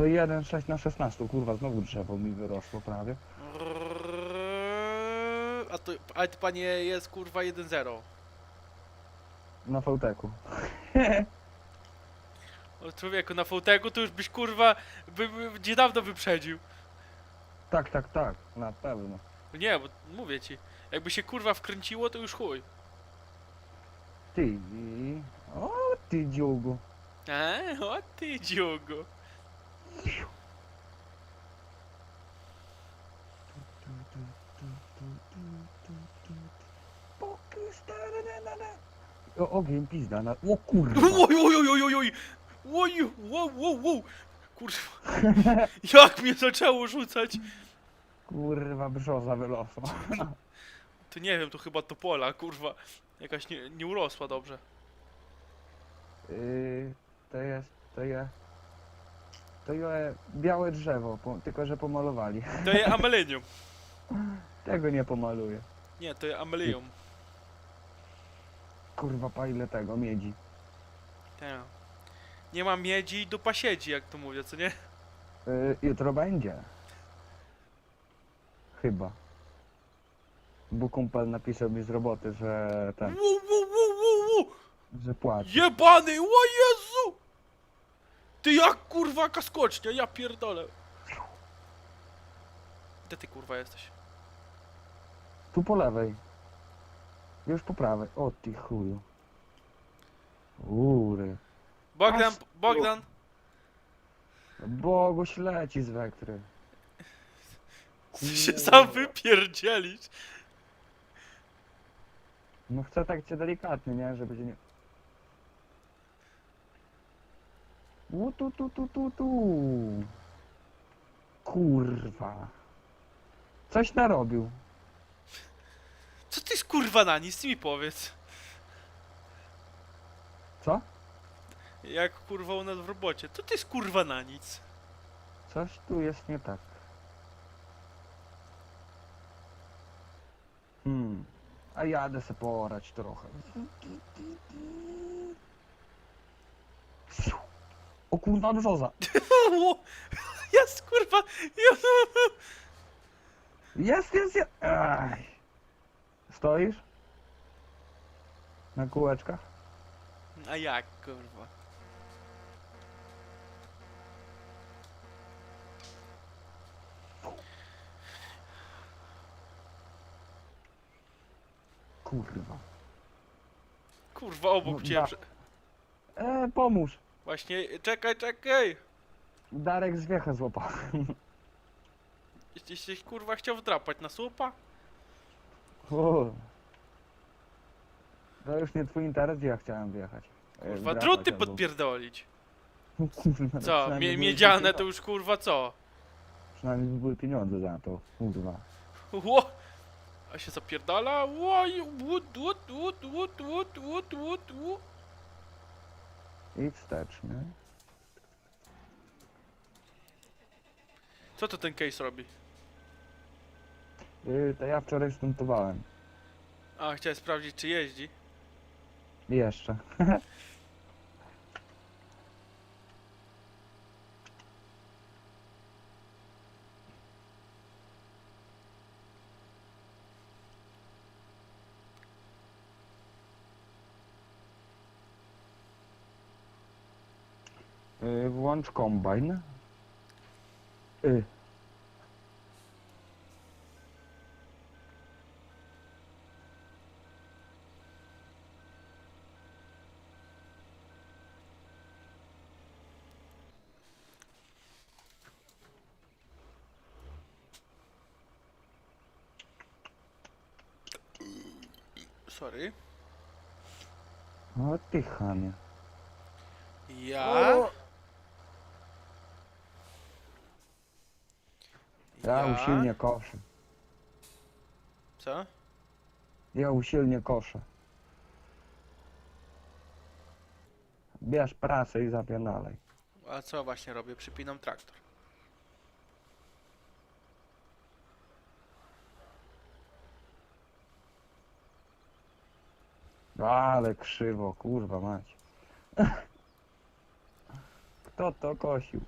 To 1,6 na 16, kurwa, znowu drzewo mi wyrosło prawie. A to, a to panie jest kurwa 1-0. Na fałteku. O człowieku, na Fołtegu to już byś kurwa by, by, niedawno wyprzedził. Tak, tak, tak, na pewno. Nie, bo mówię ci, jakby się kurwa wkręciło to już chuj. Ty, o ty dziugu. Eee, o ty dziugo. O, ogień pizda na... O kurwa. Oj, oj, oj, oj, oj, oj. Oj, wow, wow, wow. Kurwa, jak mnie zaczęło rzucać. Kurwa, brzoza wylosła. To nie wiem, to chyba topola, kurwa. Jakaś nie, nie urosła dobrze. Yy, to jest, to jest... To jest białe drzewo, po, tylko że pomalowali. To jest amelenium. Tego nie pomaluję. Nie, to jest amelium. Kurwa, pa ile tego, miedzi. Tak. Nie ma miedzi, dupa siedzi, jak to mówię, co nie? Yy, jutro będzie. Chyba. Bo kumpel napisał mi z roboty, że ten, Wu, wu, wu, wu, wu. że płaci. Jebany, o Jezu! Ty jak kurwa kaskocznia, ja pierdolę. Gdzie ty kurwa jesteś? Tu po lewej. Już po prawej. O ty chuju. Ury. Bogdan, Aż. Bogdan, Boguś leci z wektry. ty się sam wypierdzielisz. No chcę tak cię delikatnie, nie? Żeby się nie... U tu tu tu tu tu. Kurwa. Coś narobił. Co ty kurwa na nic, ty mi powiedz. Co? Jak kurwa u nas w robocie, to ty kurwa na nic. Coś tu jest nie tak. Hmm. A jadę se porać trochę. O kurwa brzoza. Jest kurwa, jest. Jest, jest, jest. Aj. Stoisz? Na kółeczkach? A jak kurwa? Kurwa. Kurwa obok No, cię. da. prze- E, pomóż. Właśnie, czekaj, czekaj! Darek zwiechę złapał. Jesteś, kurwa chciał wdrapać na słupa? U. To już nie twój interes, gdzie ja chciałem wjechać. E, kurwa, druty podpierdolić. Co, mie miedziane to już kurwa co? Przynajmniej były pieniądze za to, kurwa. Ło! A się zapierdala? Ło, i- łut, łut, łut, łut, łut, łut, łut, łut. I wsteczny. Co to ten case robi? Yy, to ja wczoraj stuntowałem. A, chciałem sprawdzić czy jeździ. Jeszcze. Yy, włącz kombajn. Yy. Sorry. O ty chamie. Ja? Ja usilnie koszę. Co? Ja usilnie koszę. Bierz pracę i zapierdalaj. A co właśnie robię? Przypinam traktor. Ale krzywo, kurwa mać. Kto to kosił?